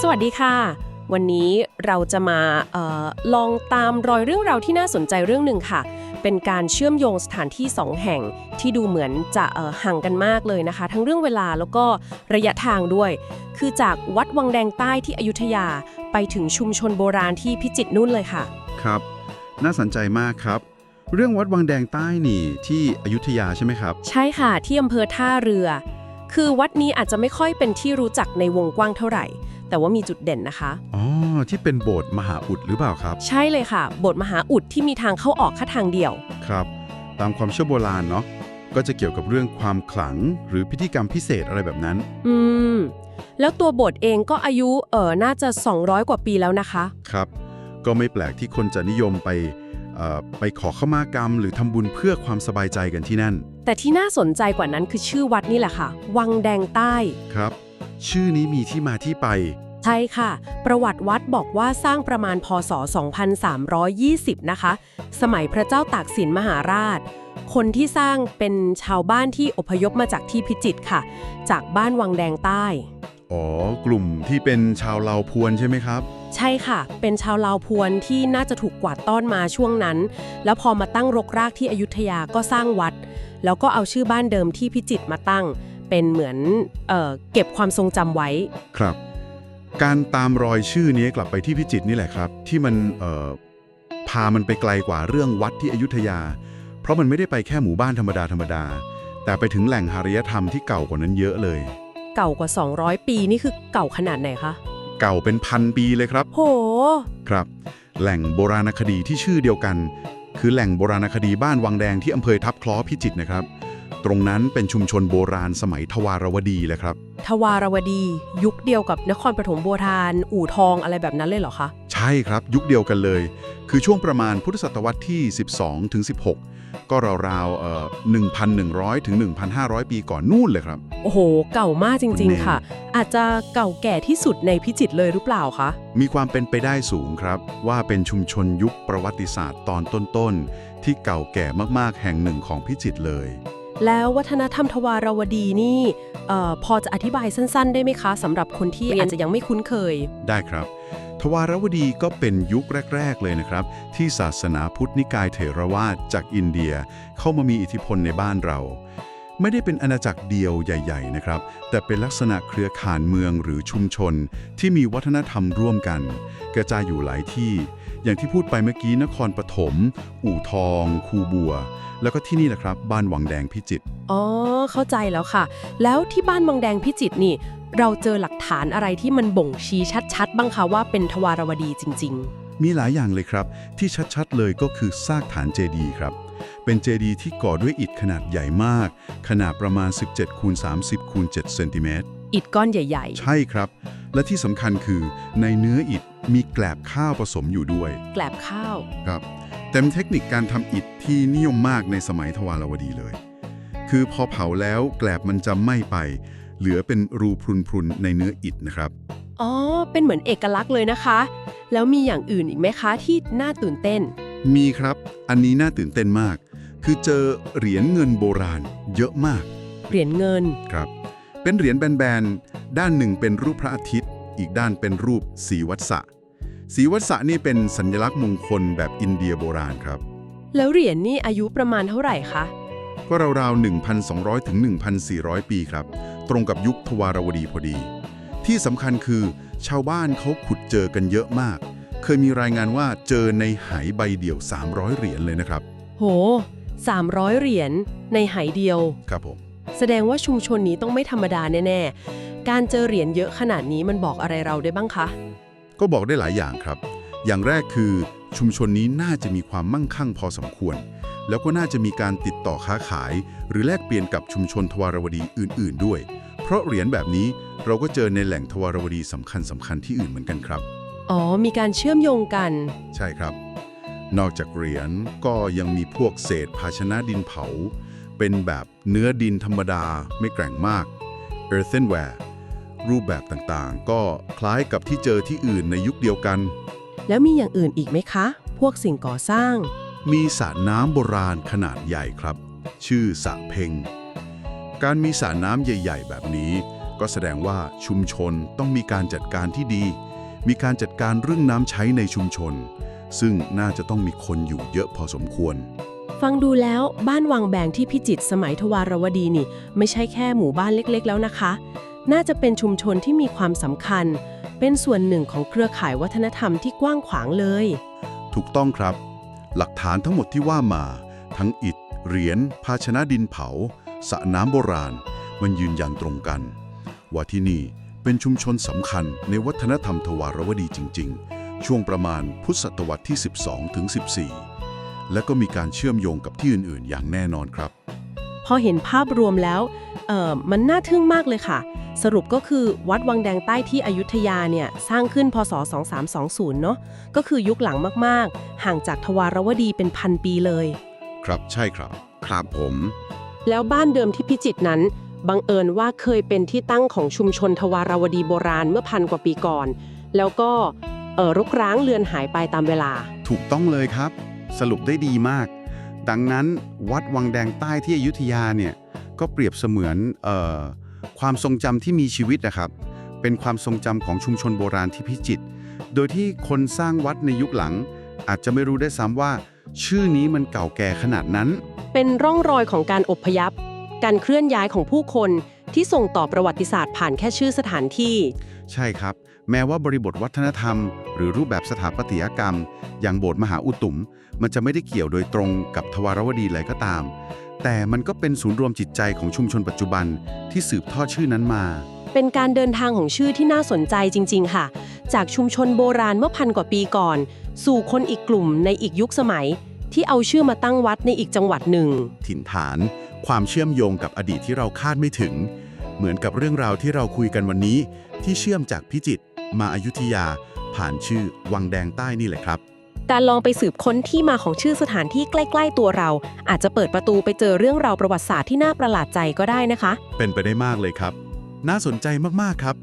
สวัสดีค่ะ วันนี้เราจะมาเออลองตามรอยเรื่องราวที่น่าสนใจเรื่องหนึ่งค่ะ เป็นการเชื่อมโยงสถานที่สองแห่งที่ดูเหมือนจะเอ่อห่างกันมากเลยนะคะ ทั้งเรื่องเวลาแล้วก็ระยะทางด้วย คือจากวัดวังแดงใต้ที่อยุธยาไปถึงชุมชนโบราณที่พิจิตรนู่นเลยค่ะ ครับ น่าสนใจมากครับเรื่องวัดวังแดงใต้นี่ที่อยุธยาใช่ไหมครับ ใช่ค่ะที่อำเภอท่าเรือ คือวัดนี้อาจจะไม่ค่อยเป็นที่รู้จักในวงกว้างเท่าไหร่ แต่ว่ามีจุดเด่นนะคะ อ๋อ ที่เป็นโบสถ์มหาอุดหรือเปล่าครับ ใช่เลยค่ะ โบสถ์มหาอุดที่มีทางเข้าออกแค่ทางเดียว ครับ ตามความเชื่อโบราณเนาะ ก็จะเกี่ยวกับเรื่องความขลังหรือพิธีกรรมพิเศษอะไรแบบนั้น อืม แล้วตัวโบสถ์เองก็อายุเออน่าจะ 200 กว่าปีแล้วนะคะ ครับ ก็ไม่แปลกที่คนจะนิยมไปเอ่อไปขอขมากรรม หรือทำบุญเพื่อความสบายใจกันที่นั่น แต่ที่น่าสนใจกว่านั้นคือชื่อวัดนี่แหละค่ะ วังแดงใต้ ครับ ชื่อนี้มีที่มาที่ไป ใช่ค่ะ ประวัติวัดบอกว่าสร้างประมาณพศ 2320 นะคะ สมัยพระเจ้าตากสินมหาราช คนที่สร้างเป็นชาวบ้านที่อพยพมาจากที่พิจิตรค่ะ จากบ้านวังแดงใต้ อ๋อ กลุ่มที่เป็นชาวเลาพวนใช่ไหมครับ ใช่ค่ะ เป็นชาวลาวพวนที่น่าจะถูกกวาดต้อนมาช่วงนั้น แล้วพอมาตั้งรกรากที่อยุธยาก็สร้างวัด แล้วก็เอาชื่อบ้านเดิมที่พิจิตรมาตั้ง เป็นเหมือนเอ่อเก็บความทรงจำไว้ ครับ การตามรอยชื่อนี้กลับไปที่พิจิตรนี่แหละครับ ที่มันเอ่อพามันไปไกลกว่าเรื่องวัดที่อยุธยา เพราะมันไม่ได้ไปแค่หมู่บ้านธรรมดาธรรมดา แต่ไปถึงแหล่งหารยธรรมที่เก่ากว่านั้นเยอะเลย เก่ากว่า 200 ปีนี่คือเก่าขนาดไหนคะ เก่าเป็นพันปีเลยครับ โห ครับ แหล่งโบราณคดีที่ชื่อเดียวกัน คือแหล่งโบราณคดีบ้านวังแดงที่อำเภอทับคล้อพิจิตรนะครับ ตรงนั้นเป็นชุมชนโบราณสมัยทวารวดีเลยครับ ทวารวดี ยุคเดียวกับนครปฐมโบราณ อู่ทองอะไรแบบนั้นเลยเหรอคะ ใช่ครับยุคเดียวกันเลย คือช่วงประมาณพุทธศตวรรษที่ 12ถึง16 ก็ราวๆเอ่อ1,100ถึง1,500 ปีก่อนนู่นเลยครับ โอ้โห เก่ามากจริง ๆ ค่ะ อาจจะเก่าแก่ที่สุดในพิจิตรเลยหรือเปล่าคะ มีความเป็นไปได้สูงครับ ว่าเป็นชุมชนยุคประวัติศาสตร์ตอนต้นๆที่เก่าแก่มากๆแห่งหนึ่งของพิจิตรเลย แล้ววัฒนธรรมทวารวดีนี่เอ่อพอจะอธิบายสั้น ๆ ได้ไหมคะสำหรับคนที่อาจจะยังไม่คุ้นเคย ได้ครับ ทวารวดีก็เป็นยุคแรก ๆ เลยนะครับ ที่ศาสนาพุทธนิกายเถรวาทจากอินเดียเข้ามามีอิทธิพลในบ้านเรา ไม่ได้เป็นอาณาจักรเดียวใหญ่ ๆ นะครับ แต่เป็นลักษณะเครือข่ายเมืองหรือชุมชน ที่มีวัฒนธรรมร่วมกัน กระจายอยู่หลายที่ อย่างที่พูดไปเมื่อกี้นครปฐม อู่ทอง คูบัว แล้วก็ที่นี่แหละครับ บ้านวังแดงพิจิตรอ๋อ เข้าใจแล้วค่ะ แล้วที่บ้านวังแดงพิจิตรนี่ เราเจอหลักฐานอะไรที่มันบ่งชี้ชัด ๆ บ้างคะว่าเป็นทวารวดีจริงมีหลายอย่างเลยครับ ที่ชัดๆเลยก็คือซากฐานเจดีย์ครับ เป็นเจดีย์ที่ก่อด้วยอิฐขนาดใหญ่มาก ขนาดประมาณ 17คูณ30คูณ7เซนติเมตรๆอิฐก้อนใหญ่ใช่ครับ และที่สำคัญคือในเนื้ออิฐ มีแกลบข้าวผสมอยู่ด้วยๆแกลบข้าว ครับเต็มเทคนิคการทำอิฐที่นิยมมากในสมัยทวารวดีเลย คือพอเผาแล้วแกลบมันจะไหม้ไป เหลือเป็นรูพรุนๆในเนื้ออิฐนะครับ อ๋อ เป็นเหมือนเอกลักษณ์เลยนะคะ แล้วมีอย่างอื่นอีกไหมคะที่น่าตื่นเต้น มีครับ อันนี้น่าตื่นเต้นมาก คือเจอเหรียญเงินโบราณ เยอะมาก เหรียญเงิน ครับ เป็นเหรียญแบนๆ ด้านหนึ่งเป็นรูปพระอาทิตย์ อีกด้านเป็นรูปสีวัดสะ สีวัดสะนี่เป็นสัญลักษณ์มงคลแบบอินเดียโบราณครับ แล้วเหรียญนี่อายุประมาณเท่าไหร่คะ ก็ราวๆ 1,200 ถึง 1,400 ปีครับ ตรงกับยุคทวารวดีพอดี ที่สำคัญคือ ชาวบ้านเขาขุดเจอกันเยอะมาก เคยมีรายงานว่าเจอในไหใบเดี่ยว 300 เหรียญเลยนะครับ โห 300 เหรียญในไหเดียว ครับผม แสดงว่าชุมชนนี้ต้องไม่ธรรมดาแน่ๆ การเจอเหรียญเยอะขนาดนี้มันบอกอะไรเราได้บ้างคะ ก็บอกได้หลายอย่างครับ อย่างแรกคือชุมชนนี้น่าจะมีความมั่งคั่งพอสมควร แล้วก็น่าจะมีการติดต่อค้าขาย หรือแลกเปลี่ยนกับชุมชนทวารวดีอื่น ๆ ด้วย เพราะเหรียญแบบนี้เราก็เจอในแหล่งทวารวดีสำคัญสำคัญๆที่อื่นเหมือนกันครับ อ๋อ มีการเชื่อมโยงกัน ใช่ครับ นอกจากเหรียญก็ยังมีพวกเศษภาชนะดินเผา เป็นแบบเนื้อดินธรรมดาไม่แกร่งมาก earthenware รูปแบบต่างๆ ก็คล้ายกับที่เจอที่อื่นในยุคเดียวกัน แล้วมีอย่างอื่นอีกไหมคะ พวกสิ่งก่อสร้าง มีสระน้ำโบราณขนาดใหญ่ครับ ชื่อสระเพ็ง การมีสระน้ำใหญ่ ๆ แบบนี้ ก็แสดงว่าชุมชนต้องมีการจัดการที่ดี มีการจัดการเรื่องน้ำใช้ในชุมชน ซึ่งน่าจะต้องมีคนอยู่เยอะพอสมควรฟังดูแล้วบ้านวังแบงที่พิจิตรสมัยทวารวดีนี่ ไม่ใช่แค่หมู่บ้านเล็กๆ แล้วนะคะ น่าจะเป็นชุมชนที่มีความสำคัญ เป็นส่วนหนึ่งของเครือข่ายวัฒนธรรมที่กว้างขวางเลย ถูกต้องครับ หลักฐานทั้งหมดที่ว่ามา ทั้งอิฐ เหรียญ ภาชนะดินเผาสระน้ำโบราณ มันยืนยันตรงกัน ว่าที่นี่เป็นชุมชนสำคัญในวัฒนธรรมทวารวดีจริง ๆ ช่วงประมาณพุทธศตวรรษที่ 12ถึง14 และก็มีการเชื่อมโยงกับที่อื่น ๆ อย่างแน่นอนครับ พอเห็นภาพรวมแล้วเอ่อมันน่าทึ่งมากเลยค่ะ สรุปก็คือวัดวังแดงใต้ที่อยุธยาเนี่ยสร้างขึ้นพศ 2320 เนาะก็คือยุคหลังมากๆ ห่างจากทวารวดีเป็นพันปีเลย ครับใช่ครับ ครับผม แล้วบ้านเดิมที่พิจิตรนั้น บังเอิญว่าเคยเป็นที่ตั้งของชุมชนทวารวดีโบราณเมื่อพันกว่าปีก่อน แล้วก็เออรกร้างเลือนหายไปตามเวลา ถูกต้องเลยครับ สรุปได้ดีมาก ดังนั้นวัดวังแดงใต้ที่อยุธยาเนี่ยก็เปรียบเสมือนเอ่อ ความทรงจำที่มีชีวิตนะครับ เป็นความทรงจำของชุมชนโบราณที่พิจิตรโดยที่คนสร้างวัดในยุคหลัง อาจจะไม่รู้ได้วยซ้ำว่า ชื่อนี้มันเก่าแก่ขนาดนั้น เป็นร่องรอยของการอพยพการเคลื่อนย้ายของผู้คนที่ส่งต่อประวัติศาสตร์ผ่านแค่ชื่อสถานที่ ใช่ครับ แม้ว่าบริบทวัฒนธรรม หรือรูปแบบสถาปัตยกรรม อย่างโบสถ์มหาอุตุม มันจะไม่ได้เกี่ยวโดยตรงกับทวารวดีเลยก็ตาม แต่มันก็เป็นศูนย์รวมจิตใจของชุมชนปัจจุบันที่สืบทอดชื่อนั้นมา เป็นการเดินทางของชื่อที่น่าสนใจจริง ๆ ค่ะ จากชุมชนโบราณเมื่อพันกว่าปีก่อน สู่คนอีกกลุ่มในอีกยุคสมัย ที่เอาชื่อมาตั้งวัดในอีกจังหวัดหนึ่ง ถิ่นฐาน ความเชื่อมโยงกับอดีตที่เราคาดไม่ถึง เหมือนกับเรื่องราวที่เราคุยกันวันนี้ ที่เชื่อมจากพิจิตรมาอายุทยา ผ่านชื่อวังแดงใต้นี่แหละครับ การลองไปสืบค้นที่มาของชื่อสถานที่ใกล้ ๆ ตัวเรา อาจจะเปิดประตูไปเจอเรื่องราวประวัติศาสตร์ที่น่าประหลาดใจก็ได้นะคะ เป็นไปได้มากเลยครับ น่าสนใจมากๆครับ